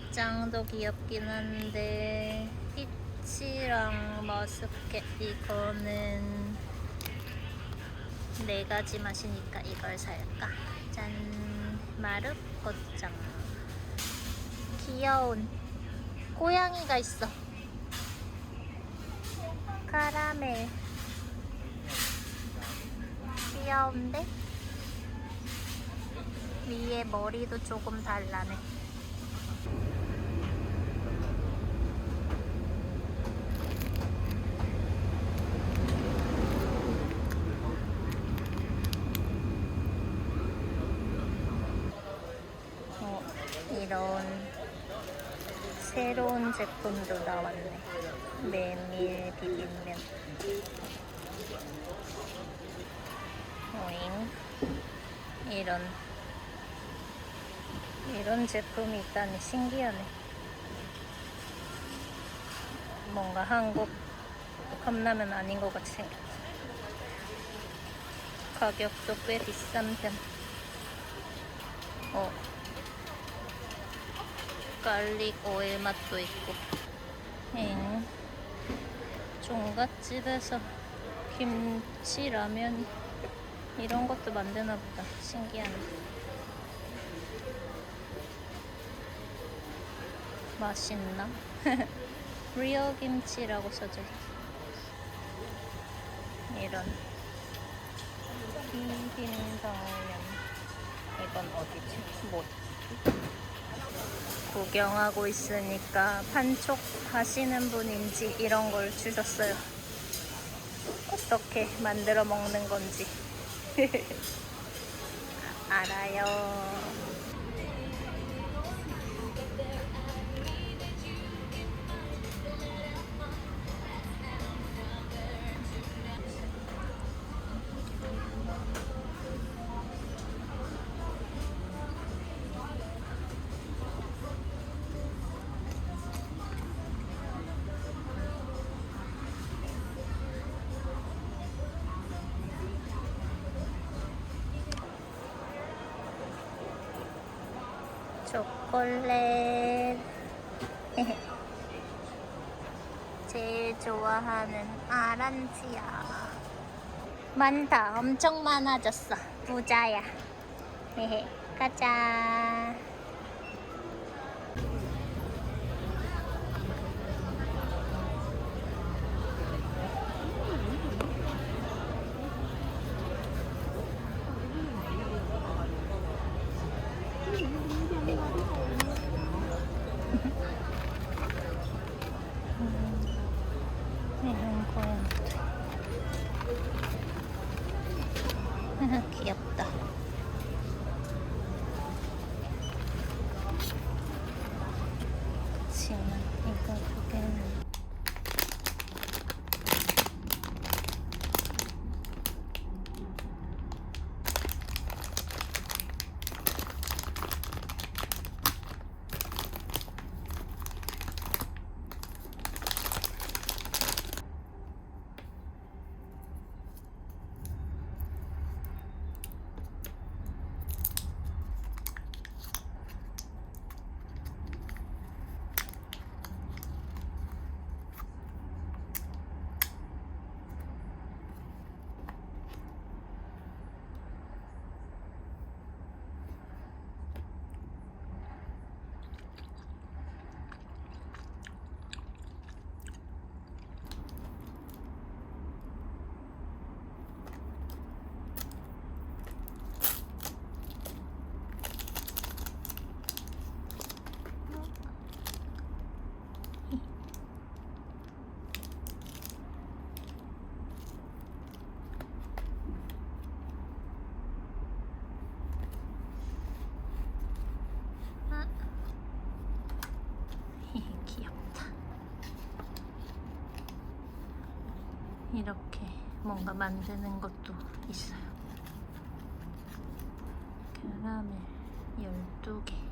뱀짱도 귀엽긴 한데 피치랑 머스켓 이거는 네 가지 맛이니까 이걸 살까? 짠. 마르코짱. 귀여운 고양이가 있어. 카라멜. 귀여운데? 위에 머리도 조금 달라네. 어, 이런 새로운 제품도 나왔네. 메밀 비빔면. 오잉. 이런 이런 제품이 있다니 신기하네. 뭔가 한국 컵라면 아닌 것 같이 생겼어. 가격도 꽤 비싼 편. 어. 갈릭 오일 맛도 있고. 엥. 종갓집에서 김치 라면 이런 것도 만드나 보다. 신기하네. 맛있나? 리얼 김치라고 써져 있어. 이런 비빔당면 이건 어디지? 뭐 구경하고 있으니까 판촉 하시는 분인지 이런 걸 주셨어요. 어떻게 만들어 먹는 건지 알아요. 초콜릿. 제일 좋아하는 아란지야. 많다. 엄청 많아졌어. 부자야. 가자. 이런 고양이들. 귀엽다. 그치만 이거 두 개는 아. 귀엽다. 이렇게 뭔가 만드는 것도 있어요. 캐러멜 12개.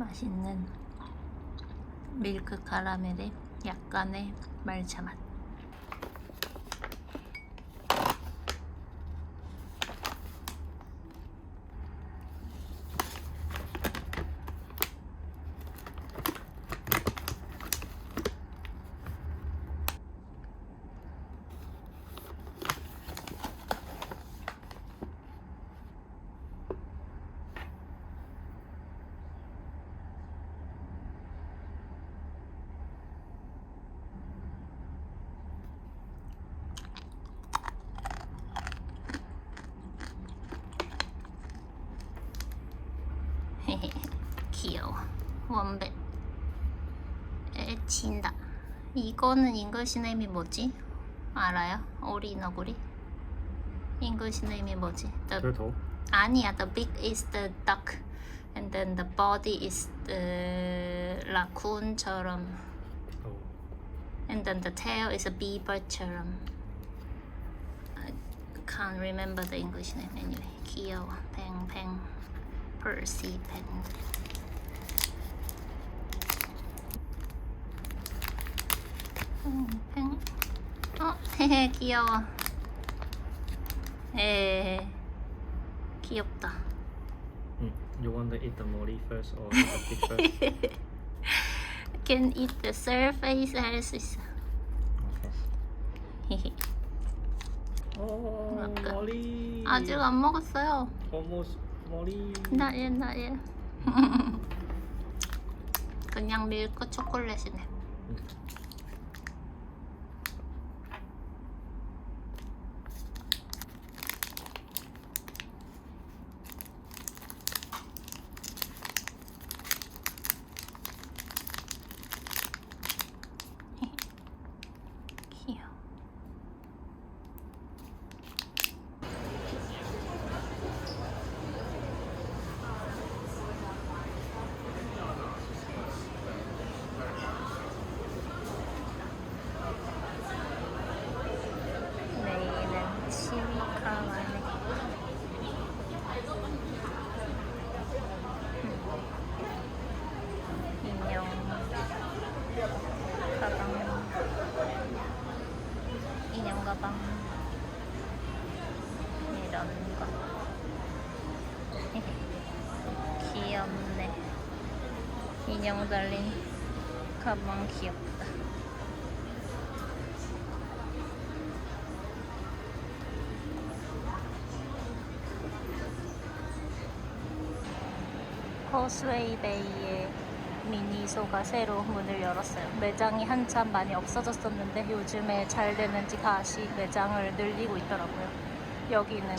맛있는 밀크 카라멜에 약간의 말차 맛. 귀여워. 원벨. 애친다. 이거는 잉글시 네임이 뭐지? 알아요? 오리 너구리? 잉글시 네임이 뭐지? The Turtle. 아니야. The beak is the duck, and then the body is the raccoon처럼, Oh. and then the tail is a beaver처럼. I can't remember the English name anyway. 귀여워. 팽팽. Percy. 팽 팽. 어, 헤헤 귀여워. 에 귀엽다. Mm. You want to eat the molly first or the pig first? Can eat the surface 할 수 있어. Okay. 헤헤. Oh, 아까- molly. 아직 안 먹었어요. Almost molly. Not yet, not yet. 그냥 밀크 초콜릿이네. 귀여워. 내일은 치미카와네. 인형 가방 인형 가방 이런 거 귀엽네 인형 달린 가방 귀엽다 코스웨이 베이에 미니소가 새로 문을 열었어요. 매장이 한참 많이 없어졌었는데 요즘에 잘 되는지 다시 매장을 늘리고 있더라고요. 여기는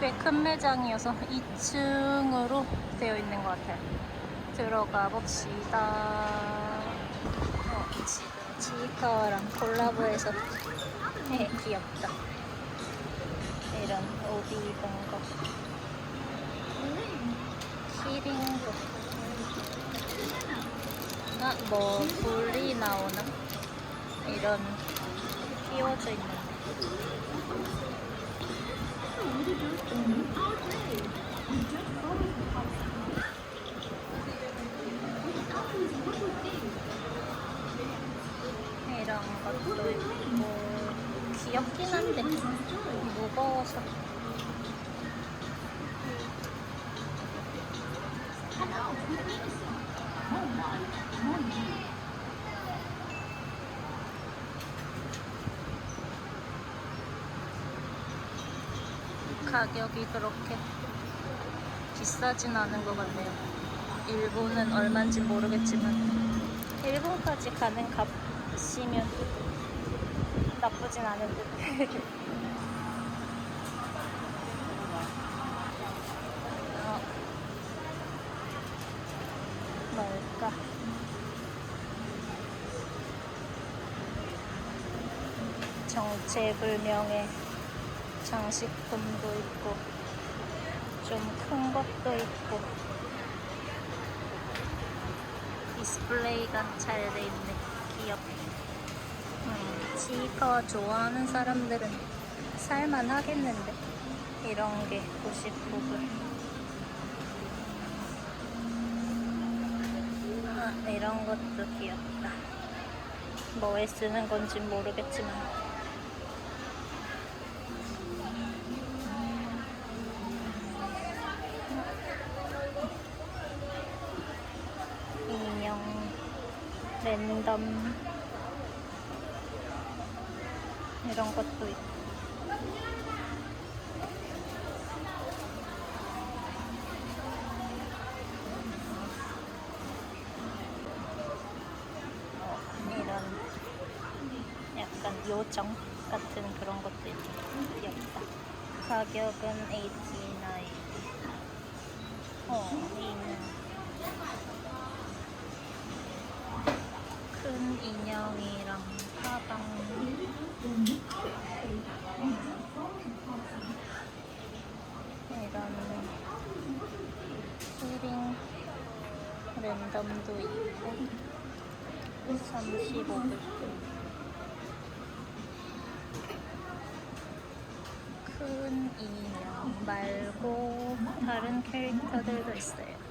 꽤 큰 매장이어서 2층으로 되어 있는 것 같아요. 들어가 봅시다. 어, 지금 지커랑 콜라보해서 네, 귀엽다. 이런 옷 입은 거. 키링도. 아, 뭐 불이 나오나? 이런 끼워져 있는데. 이 있고 귀엽긴 한데 무거워서 가격이 그렇게 비싸진 않은 것 같네요. 일본은 얼마인지 모르겠지만 일본까지 가는 값이면 나쁘진 않은 듯. 어, 뭘까? 정체불명의 장식품도 있고 좀 큰 것도 있고 디스플레이가 잘 돼 있네 귀엽네 음, 지커 좋아하는 사람들은 살만 하겠는데 이런 게 99불 이런 것도 귀엽다. 뭐에 쓰는 건지 모르겠지만. 랜덤, 이런 것도 있고. 어, 이런 약간 요정 같은 그런 것도 있고 귀엽다. 가격은 89. 어, 이는 큰 인형이랑 가방. 이런 키링 랜덤도 있고 35불 큰 인형 말고 다른 캐릭터들도 있어요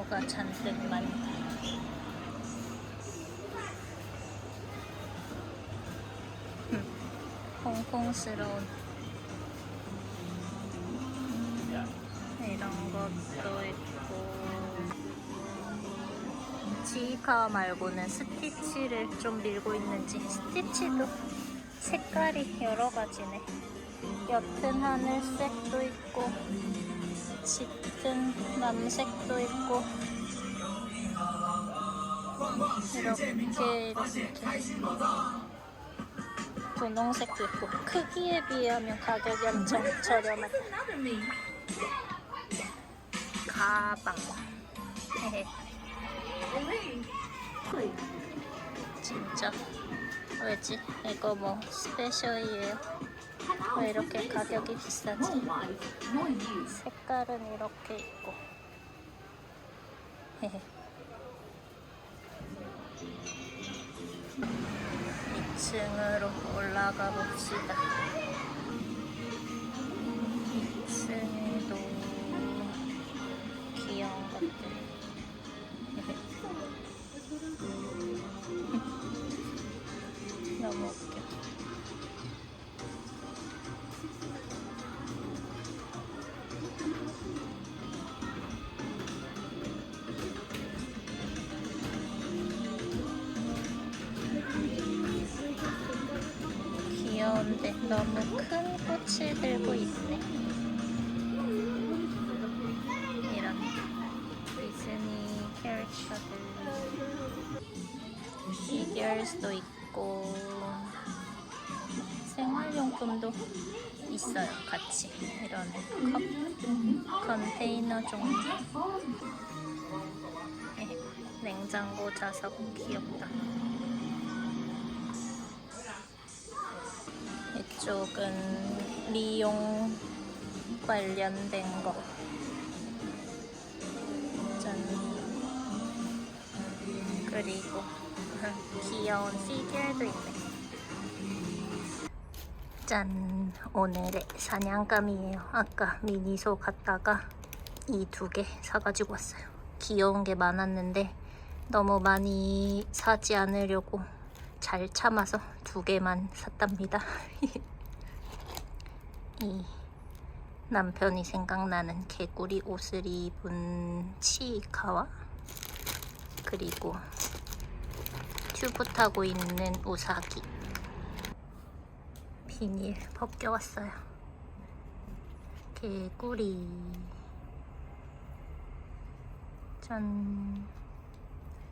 뭐가 잔뜩 많다 음, 콩콩스러운 이런 것도 있고 지카 말고는 스티치를 좀 밀고 있는지 스티치도 색깔이 여러 가지네. 옅은 하늘색도 있고 짙은 남색도 있고 이렇게 이렇게 분홍색도 있고 크기에 비하면 가격이 엄청 저렴하다 가방. 진짜 왜지? 이거 뭐 스페셜이에요 왜 이렇게 가격이 비싸지? 색깔은 이렇게 있고 헤헤. 2층으로 올라가 봅시다. 꽃을 들고 있네. 이런 디즈니 캐릭터들 피규어스도 있고 생활용품도 있어요. 같이 이런 컵 컨테이너 종류. 헤헤, 냉장고 자석 귀엽다. 이쪽은 미용 관련된 거. 짠. 그리고 귀여운 피규어도 있네. 짠. 오늘의 사냥감이에요. 아까 미니소 갔다가 이 두 개 사가지고 왔어요. 귀여운 게 많았는데 너무 많이 사지 않으려고 잘 참아서 두 개만 샀답니다. 이 남편이 생각나는 개구리 옷을 입은 치이카와 그리고 튜브 타고 있는 우사기 비닐 벗겨왔어요. 개구리 짠.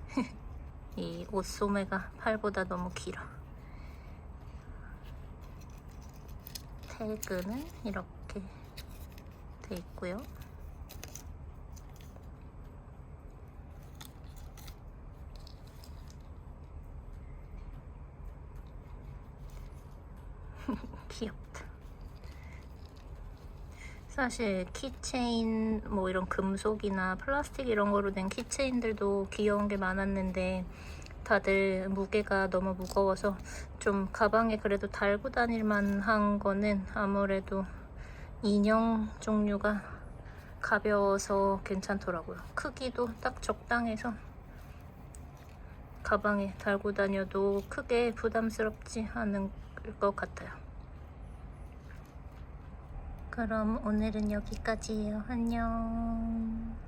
이 옷소매가 팔보다 너무 길어. 태그는 이렇게 돼 있고요. 귀엽다. 사실 키체인 뭐 이런 금속이나 플라스틱 이런 거로 된 키체인들도 귀여운 게 많았는데 다들 무게가 너무 무거워서 좀 가방에 그래도 달고 다닐 만한 거는 아무래도 인형 종류가 가벼워서 괜찮더라고요. 크기도 딱 적당해서 가방에 달고 다녀도 크게 부담스럽지 않은 것 같아요. 그럼 오늘은 여기까지예요. 안녕.